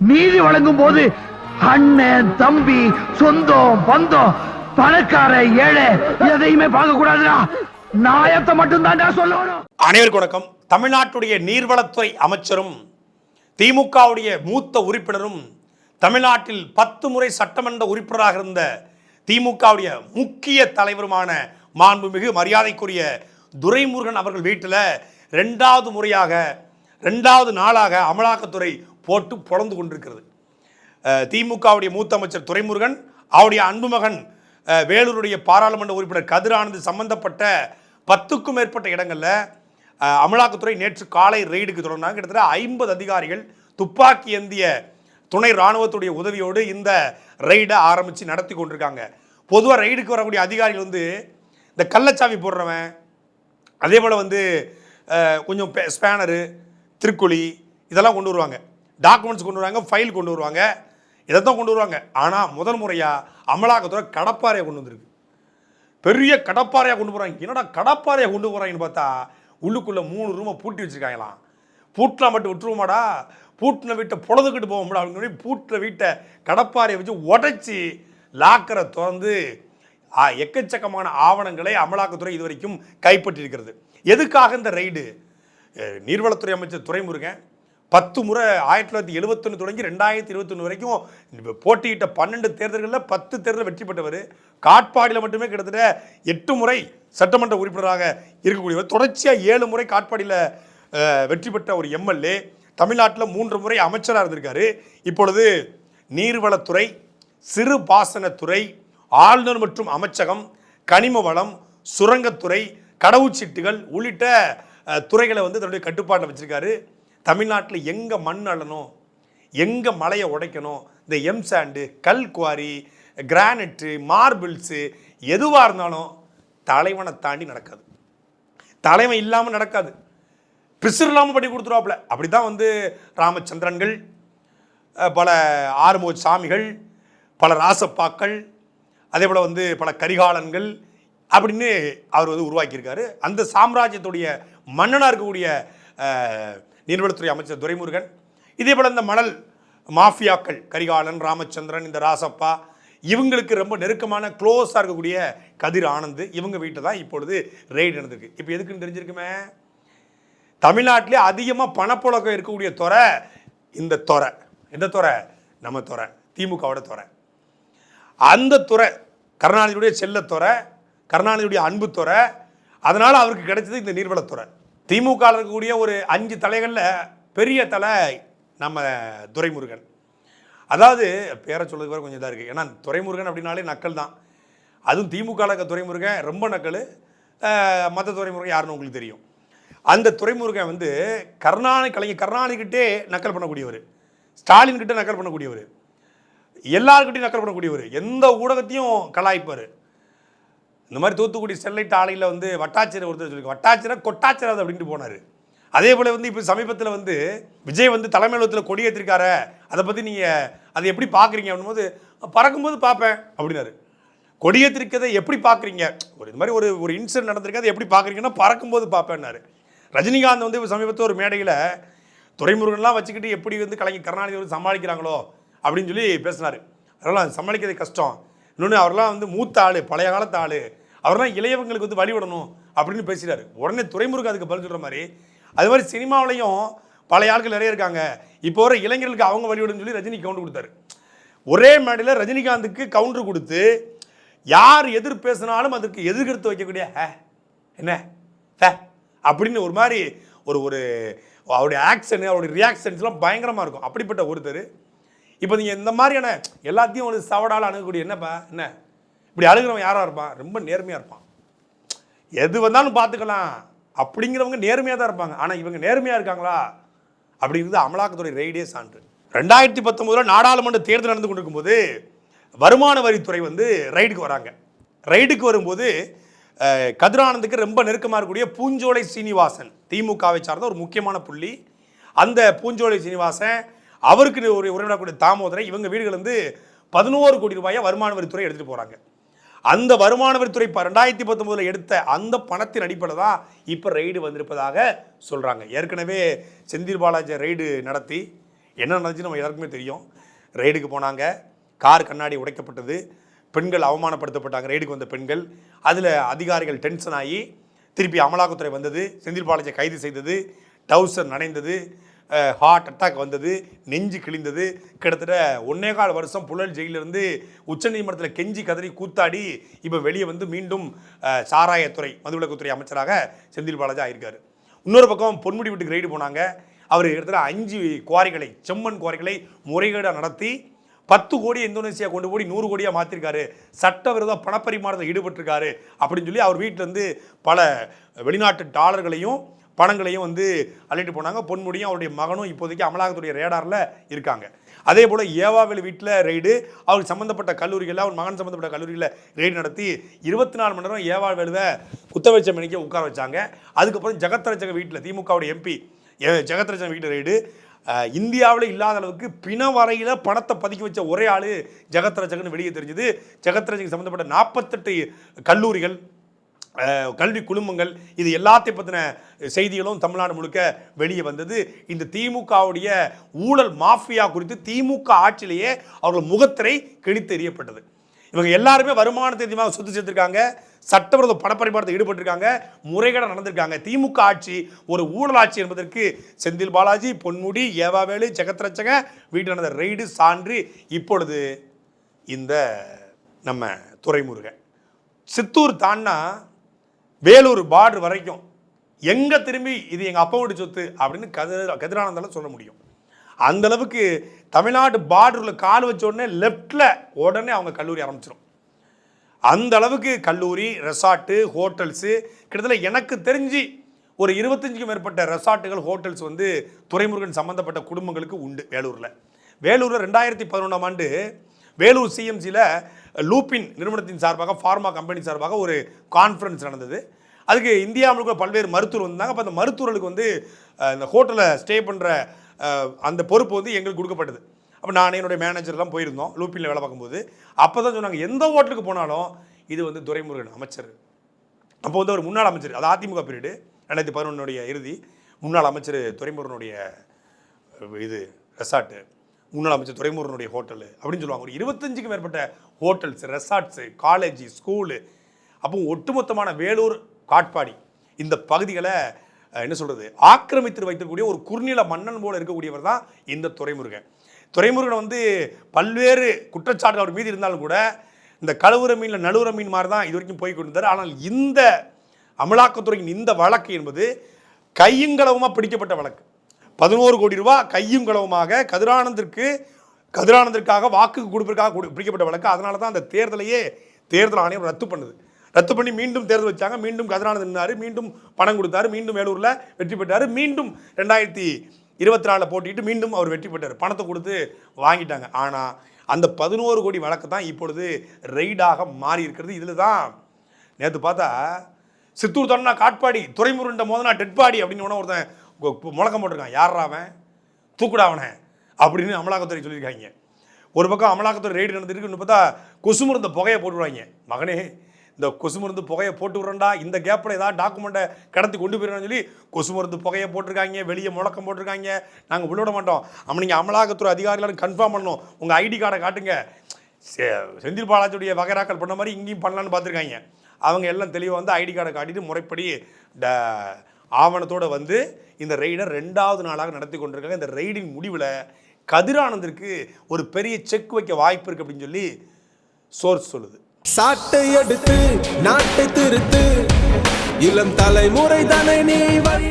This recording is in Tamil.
நீதி வழங்கும் போது அண்ணன் தம்பி சொந்தம் பந்தம் பணக்கார ஏழை எதையுமே பார்க்க கூடாதுடா நாயத்தை மட்டும்தான் சொல்லணும். அனைவருக்கும் வணக்கம். தமிழ்நாட்டுடைய நீர்வளத்துறை அமைச்சரும் திமுகவுடைய மூத்த உறுப்பினரும் தமிழ்நாட்டில் பத்து முறை சட்டமன்ற உறுப்பினராக இருந்த திமுகவுடைய முக்கிய தலைவருமான மாண்புமிகு மரியாதைக்குரிய துரைமுருகன் அவர்கள் வீட்டில் ரெண்டாவது முறையாக ரெண்டாவது நாளாக அமலாக்கத்துறை போட்டு பொழந்து கொண்டிருக்கிறது. திமுகவுடைய மூத்த அமைச்சர் துரைமுருகன் அவருடைய அன்புமகன் வேலூருடைய பாராளுமன்ற உறுப்பினர் கதிரானந்த் சம்பந்தப்பட்ட பத்துக்கும் மேற்பட்ட இடங்களில் அமலாக்கத்துறை நேற்று காலை ரெய்டுக்கு தொடர்ந்தாங்க. கிட்டத்தட்ட ஐம்பது அதிகாரிகள் துப்பாக்கி ஏந்திய துணை ராணுவத்துடைய உதவியோடு இந்த ரெய்டை ஆரம்பித்து நடத்தி கொண்டிருக்காங்க. பொதுவாக ரெய்டுக்கு வரக்கூடிய அதிகாரிகள் வந்து இந்த கள்ளச்சாவி போடுறவன் அதே போல் வந்து கொஞ்சம் ஸ்பேனரு திருக்குழி இதெல்லாம் கொண்டு வருவாங்க. டாக்குமெண்ட்ஸ் கொண்டு வருவாங்க ஃபைல் கொண்டு வருவாங்க இதைத்தான் கொண்டு வருவாங்க. ஆனால் முதல் முறையாக அமலாக்கத்துறை கடப்பாறையை கொண்டு வந்திருக்கு. பெரிய கடப்பாறையாக கொண்டு போகிறாங்க என்னடா கடப்பாறையை கொண்டு போகிறாங்கன்னு பார்த்தா உள்ளுக்குள்ளே மூணு ரூமை பூட்டி வச்சுருக்காங்களாம். பூட்டில் மட்டும் விட்டுருவோமாடா? பூட்டின வீட்டை பொழுதுகிட்டு போவோம்டா அப்படின்னு சொல்லி பூட்டின வீட்டை கடப்பாறையை வச்சு உடைச்சி லாக்கரை திறந்து எக்கச்சக்கமான ஆவணங்களை அமலாக்கத்துறை இதுவரைக்கும் கைப்பற்றியிருக்கிறது. எதுக்காக இந்த ரைடு நீர்வளத்துறை அமைச்சர் துறைமுருகன் பத்து முறை ஆயிரத்தி தொள்ளாயிரத்தி எழுபத்தொன்று தொடங்கி ரெண்டாயிரத்தி இருபத்தொன்று வரைக்கும் போட்டியிட்ட பன்னெண்டு தேர்தல்களில் பத்து தேர்தல் வெற்றி பெற்றவர். காட்பாடியில் மட்டுமே கிட்டத்தட்ட எட்டு முறை சட்டமன்ற உறுப்பினராக இருக்கக்கூடியவர். தொடர்ச்சியாக ஏழு முறை காட்பாடியில் வெற்றி பெற்ற ஒரு எம்எல்ஏ. தமிழ்நாட்டில் மூன்று முறை அமைச்சராக இருந்திருக்காரு. இப்பொழுது நீர்வளத்துறை சிறு பாசனத்துறை ஆளுநர் மற்றும் அமைச்சகம் கனிம வளம் சுரங்கத்துறை கடவுச்சீட்டுகள் உள்ளிட்ட துறைகளை வந்து தன்னுடைய கட்டுப்பாட்டில் வச்சிருக்காரு. தமிழ்நாட்டில் எங்கே மண் அள்ளணும்? எங்கே மலையை உடைக்கணும்? இந்த எம் சாண்டு கல் குவாரி கிரானைட்டு மார்பிள்ஸு எதுவாக இருந்தாலும் தலைவனை தாண்டி நடக்காது. தலைவன் இல்லாமல் நடக்காது. பிசுறு இல்லாமல் பண்ணி கொடுத்துருவாப்புல. அப்படி தான் வந்து ராமச்சந்திரன்கள் பல ஆறுமுக சாமிகள் பல ராசப்பாக்கள் அதே போல் வந்து பல கரிகாலன்கள் அப்படின்னு அவர் வந்து உருவாக்கியிருக்காரு. அந்த சாம்ராஜ்யத்துடைய மன்னனாக இருக்கக்கூடிய நீர்வளத்துறை அமைச்சர் துரைமுருகன். இதே போல் இந்த மணல் மாஃபியாக்கள் கரிகாலன் ராமச்சந்திரன் இந்த ராசப்பா இவங்களுக்கு ரொம்ப நெருக்கமான க்ளோஸாக இருக்கக்கூடிய கதிர் ஆனந்த் இவங்க வீட்டை தான் இப்பொழுது ரெய்டு நடந்திருக்கு. இப்போ எதுக்குன்னு தெரிஞ்சிருக்குமே? தமிழ்நாட்டிலே அதிகமாக பணப்புழக்கம் இருக்கக்கூடிய துறை இந்த துறை. எந்த துறை? நம்ம துறை. திமுகவோட துறை. அந்த துறை கருணாநிதியுடைய செல்லத்துறை கருணாநிதியுடைய அன்பு துறை அதனால் அவருக்கு கிடைச்சது இந்த நீர்வளத்துறை. திமுக இருக்கக்கூடிய ஒரு அஞ்சு தலைகளில் பெரிய தலை நம்ம துரைமுருகன். அதாவது பேரை சொல்லுறது வரை கொஞ்சம் இதாக இருக்குது ஏன்னா துரைமுருகன் அப்படின்னாலே நக்கல் தான். அதுவும் திமுக இருக்க துரைமுருகன் ரொம்ப நக்கல். மற்ற துறைமுருகன் யாருன்னு உங்களுக்கு தெரியும். அந்த துறைமுருகன் வந்து கருணாநிதி கலைஞர் கருணாநிதிக்கிட்டே நக்கல் பண்ணக்கூடியவர். ஸ்டாலின்கிட்ட நக்கல் பண்ணக்கூடியவர். எல்லாருக்கிட்டையும் நக்கல் பண்ணக்கூடியவர். எந்த ஊடகத்தையும் கலாய்ப்பார் இந்த மாதிரி தூத்துக்குடி ஸ்டெர்லைட் ஆலையில் வந்து வட்டாட்சியர் ஒருத்தர் சொல்லி வட்டாட்சியரை கொட்டாச்சியர் அப்படின்ட்டு போனார். அதே போல் வந்து இப்போ சமீபத்தில் வந்து விஜய் வந்து தலைமையகத்தில் கொடி ஏற்றிருக்காரு அதை பற்றி நீங்கள் அதை எப்படி பார்க்குறீங்க அப்படின்போது பறக்கும்போது பார்ப்பேன் அப்படின்னாரு. கொடியேற்றிருக்கதை எப்படி பார்க்குறீங்க ஒரு இது மாதிரி ஒரு ஒரு இன்சிடென்ட் நடந்திருக்கு அதை எப்படி பார்க்குறீங்கன்னா பறக்கும்போது பார்ப்பேன்னாரு ரஜினிகாந்த் வந்து இப்போ சமீபத்தில் ஒரு மேடையில் துறைமுருகன்லாம் வச்சுக்கிட்டு எப்படி வந்து கலைஞர் கருணாநிதி வந்து சமாளிக்கிறாங்களோ அப்படின்னு சொல்லி பேசினார். அதெல்லாம் சமாளிக்கிறது கஷ்டம். இன்னொன்று அவர்லாம் வந்து மூத்த ஆள் பழைய காலத்து ஆள். அவர்லாம் இளையவங்களுக்கு வந்து வழிவிடணும் அப்படின்னு பேசிட்டாரு. உடனே துறைமுருக அதுக்கு பதில் சொல்கிற மாதிரி அது மாதிரி சினிமாவிலையும் பழைய ஆட்கள் நிறைய இருக்காங்க. இப்போ வர இளைஞர்களுக்கு அவங்க வழிவிடுன்னு சொல்லி ரஜினி கவுண்டர் கொடுத்தாரு. ஒரே மேடையில் ரஜினிகாந்துக்கு கவுண்டர் கொடுத்து யார் எதிர் பேசினாலும் அதற்கு எதிர்கெடுத்து வைக்கக்கூடிய ஹே என்ன ஹே அப்படின்னு ஒரு மாதிரி ஒரு ஒரு அவருடைய ஆக்ஷன் அவருடைய ரியாக்ஷன்ஸ்லாம் பயங்கரமாக இருக்கும். அப்படிப்பட்ட ஒருத்தர். இப்போ நீங்கள் இந்த மாதிரியான எல்லாத்தையும் ஒரு சவடால் அணுகக்கூடிய என்னப்பா என்ன? இப்படி அழுகிறவன் யாராக இருப்பான்? ரொம்ப நேர்மையாக இருப்பான். எது வந்தாலும் பார்த்துக்கலாம் அப்படிங்கிறவங்க நேர்மையாக தான் இருப்பாங்க. ஆனால் இவங்க நேர்மையாக இருக்காங்களா? அப்படிங்கிறது அமலாக்கத்துறை ரெய்டே சான்று. ரெண்டாயிரத்தி பத்தொம்போதில் நாடாளுமன்ற தேர்தல் நடந்து கொண்டிருக்கும்போது வருமான வரித்துறை வந்து ரைடுக்கு வராங்க. ரைடுக்கு வரும்போது கதிரானந்துக்கு ரொம்ப நெருக்கமாக இருக்கக்கூடிய பூஞ்சோலை சீனிவாசன் திமுகவை சார்ந்த ஒரு முக்கியமான புள்ளி. அந்த பூஞ்சோலை சீனிவாசன் அவருக்கு ஒரு உறவினக்கூடிய தாமோதரை இவங்க வீடுகள் வந்து பதினோரு கோடி ரூபாயை வருமான வரித்துறை எடுத்துகிட்டு போகிறாங்க அந்த வருமான வரித்துறை இப்போ ரெண்டாயிரத்தி பத்தொம்போதில் எடுத்த அந்த பணத்தின் அடிப்படையில் தான் இப்போ ரெய்டு வந்திருப்பதாக சொல்கிறாங்க ஏற்கனவே செந்தில் பாலாஜி ரெய்டு நடத்தி என்ன நடந்துச்சு நம்ம எல்லாருக்குமே தெரியும். ரெய்டுக்கு போனாங்க கார் கண்ணாடி உடைக்கப்பட்டது பெண்கள் அவமானப்படுத்தப்பட்டாங்க ரெய்டுக்கு வந்த பெண்கள். அதில் அதிகாரிகள் டென்ஷன் ஆகி திருப்பி அமலாக்கத்துறை வந்தது செந்தில் பாலாஜியை கைது செய்தது டவுசர் நனைந்தது ஹார்ட் அட்டாக் வந்தது நெஞ்சு கிழிந்தது. கிட்டத்தட்ட ஒன்னே கால் வருஷம் புழல் ஜெயிலிருந்து உச்சநீதிமன்றத்தில் கெஞ்சி கதறி கூத்தாடி இப்போ வெளியே வந்து மீண்டும் சாராயத்துறை மதுவிலக்குத்துறை அமைச்சராக செந்தில் பாலாஜி ஆயிருக்காரு. இன்னொரு பக்கம் பொன்முடி வீட்டுக்கு ரைடு போனாங்க. அவர் கிட்டத்தட்ட அஞ்சு குவாரிகளை செம்மண் குவாரிகளை முறைகேடாக நடத்தி பத்து கோடி இந்தோனேசியா கொண்டு போய் நூறு கோடியாக மாற்றிருக்காரு சட்டவிரோத பணப்பரிமாறத்தில் ஈடுபட்டிருக்காரு. அப்படின்னு சொல்லி அவர் வீட்டிலேருந்து பல வெளிநாட்டு டாலர்களையும் பணங்களையும் வந்து அள்ளிட்டு போனாங்க. பொன்முடியும் அவருடைய மகனும் இப்போதைக்கு அமலாக்கத்துடைய ரேடாரில் இருக்காங்க. அதே போல் ஏவாவேலு வீட்டில் ரெய்டு அவர் சம்மந்தப்பட்ட கல்லூரிகளில் அவர் மகன் சம்மந்தப்பட்ட கல்லூரியில் ரெய்டு நடத்தி இருபத்தி நாலு மணி நேரம் ஏவாவேலுவை குத்த வச்ச உட்கார வச்சாங்க. அதுக்கப்புறம் ஜெகத்ரஜக வீட்டில் திமுகவுடைய எம்பி ஜெகத்ரஜன் வீட்டு ரெய்டு. இந்தியாவில் இல்லாத அளவுக்கு பிண வரையில் பணத்தை பதுக்கி வச்ச ஒரே ஆள் ஜெகத்ரஜகன் வெளியே தெரிஞ்சது. ஜெகத்ரட்சகம் சம்மந்தப்பட்ட நாற்பத்தெட்டு கல்லூரிகள் கல்வி குழுமங்கள் இது எல்லாத்தையும் பற்றின செய்திகளும் தமிழ்நாடு முழுக்க வெளியே வந்தது. இந்த திமுகவுடைய ஊழல் மாஃபியா குறித்து திமுக ஆட்சியிலேயே அவர்கள் முகத்திரை கிழித்தெறியப்பட்டது இவங்க எல்லாருமே வருமானத்தை அதிகமாக சொத்து சேர்த்துருக்காங்க. சட்டவிரோத பணப்பரிமாற்றத்தில் ஈடுபட்டிருக்காங்க. முறைகேடாக நடந்திருக்காங்க. திமுக ஆட்சி ஒரு ஊழல் ஆட்சி என்பதற்கு செந்தில் பாலாஜி பொன்முடி ஏவாவேலு ஜெகத்ரட்சக வீட்டில் நடந்த ரெய்டு சான்று இப்பொழுது இந்த நம்ம துறைமுருகன் சித்தூர் தான்னா வேலூர் பார்டர் வரைக்கும் எங்கே திரும்பி இது எங்கள் அப்பா வீட்டு சொத்து அப்படின்னு கதிர கதிரானந்தால சொல்ல முடியும். அந்த அளவுக்கு தமிழ்நாடு பார்டரில் கால் வச்ச உடனே லெஃப்டில் உடனே அவங்க கல்லூரி ஆரம்பிச்சிடும் அந்த அளவுக்கு கல்லூரி ரெசார்ட்டு ஹோட்டல்ஸு கிட்டத்தட்ட எனக்கு தெரிஞ்சு ஒரு இருபத்தஞ்சுக்கும் மேற்பட்ட ரெசார்ட்டுகள் ஹோட்டல்ஸ் வந்து துறைமுருகன் சம்மந்தப்பட்ட குடும்பங்களுக்கு உண்டு வேலூரில். வேலூரில் ரெண்டாயிரத்தி பதினொன்றாம் ஆண்டு வேலூர் சிஎம்சியில் லூப்பின் நிறுவனத்தின் சார்பாக ஃபார்மா கம்பெனி சார்பாக ஒரு கான்ஃபரன்ஸ் நடந்தது. அதுக்கு இந்தியா முழுக்க பல்வேறு மருத்துவர் வந்தாங்க அப்போ அந்த மருத்துவர்களுக்கு வந்து இந்த ஹோட்டலில் ஸ்டே பண்ணுற அந்த பொறுப்பு வந்து எங்களுக்கு கொடுக்கப்பட்டது. அப்போ நான் என்னுடைய மேனேஜர்லாம் போயிருந்தோம் லூப்பினில் வேலை பார்க்கும்போது. அப்போ தான் சொன்னாங்க எந்த ஹோட்டலுக்கு போனாலும் இது வந்து துரைமுருகன் அமைச்சர். அப்போ வந்து ஒரு முன்னாள் அமைச்சர் அது அதிமுக பீரியடு ரெண்டாயிரத்தி பதினொன்னுடைய இறுதி. முன்னாள் அமைச்சர் துரைமுருகனுடைய இது ரெசார்ட்டு முன்னாள் அமைச்சர் துரைமுருகனுடைய ஹோட்டலு அப்படின்னு சொல்லுவாங்க. ஒரு இருபத்தஞ்சுக்கு மேற்பட்ட ஹோட்டல்ஸ் ரெசார்ட்ஸு காலேஜ் ஸ்கூலு. அப்போ ஒட்டுமொத்தமான வேலூர் காட்பாடி இந்த பகுதிகளை என்ன சொல்கிறது ஆக்கிரமித்து வைத்திருக்கக்கூடிய ஒரு குறுநில மன்னன் போல இருக்கக்கூடியவர் தான் இந்த துறைமுருகன் துறைமுருகனை வந்து பல்வேறு குற்றச்சாட்டுகள் அவர் மீது இருந்தாலும் கூட இந்த கழுவுற மீனில் நழுவுற மீன் மாதிரி தான் இது வரைக்கும் போய் கொண்டிருந்தார். ஆனால் இந்த அமலாக்கத்துறையின் இந்த வழக்கு என்பது கையுங்களவுமாக பிடிக்கப்பட்ட வழக்கு. பதினோரு கோடி ரூபாய் கையும் களவுமாக கதிரானந்திற்கு கதிரானந்திற்காக வாக்கு கொடுப்பதற்காக பிடிக்கப்பட்ட வழக்கு. அதனால தான் அந்த தேர்தலையே தேர்தல் ஆணையம் ரத்து பண்ணுது. ரத்து பண்ணி மீண்டும் தேர்தல் வச்சாங்க. மீண்டும் கதிரானந்த் நின்னாரு. மீண்டும் பணம் கொடுத்தாரு. மீண்டும் வேலூரில் வெற்றி பெற்றார். மீண்டும் ரெண்டாயிரத்தி இருபத்தி நாலில் போட்டிட்டு மீண்டும் அவர் வெற்றி பெற்றார். பணத்தை கொடுத்து வாங்கிட்டாங்க. ஆனால் அந்த பதினோரு கோடி வழக்கு தான் இப்பொழுது ரெய்டாக மாறி இருக்கிறது இதில் தான் நேற்று பார்த்தா சித்தூர் தொடனா காட்பாடி துறைமுருண்ட மோதனா டெட்பாடி அப்படின்னு ஒன்று ஒருத்தன் முழக்கம் போட்டிருக்கான். யார் அவன்? தூக்குடா அவனை. அப்படின்னு அமலாக்கத்துறை சொல்லியிருக்காங்க. ஒரு பக்கம் அமலாக்கத்துறை ரெய்டு நடந்துருக்கு இன்னும் பார்த்தா கொசு மருந்து புகையை போட்டுருவாங்க மகனே இந்த கொசு மருந்து புகையை போட்டு விட்றண்டா இந்த கேப்பில் ஏதாவது டாக்குமெண்ட்டை கடத்தி கொண்டு போயிடணும்னு சொல்லி கொசு மருந்து புகையை போட்டிருக்காங்க. வெளியே முழக்கம் போட்டிருக்காங்க. நாங்கள் விட மாட்டோம். அவன் நீங்கள் அமலாக்கத்துறை அதிகாரிகளும் கன்ஃபார்ம் பண்ணணும். உங்கள் ஐடி கார்டை காட்டுங்க. செ- செந்தில் பாலாஜியுடைய வகைராக்கள் பண்ண மாதிரி இங்கேயும் பண்ணலான்னு பார்த்துருக்காங்க. அவங்க எல்லாம் தெளிவாக வந்து ஐடி கார்டை காட்டிட்டு முறைப்படி ட ஆவணத்தோடு வந்து இந்த ரெய்டை ரெண்டாவது நாளாக நடத்தி கொண்டிருக்காங்க. இந்த ரெய்டின் முடிவில் கதிரானந்திற்கு ஒரு பெரிய செக் வைக்க வாய்ப்பு இருக்குது அப்படின்னு சொல்லி சோர்ஸ் சொல்லுது. சாட்டை எடுத்து நாட்டை திருத்து இளம் தலைமுறை தானே நீ வழி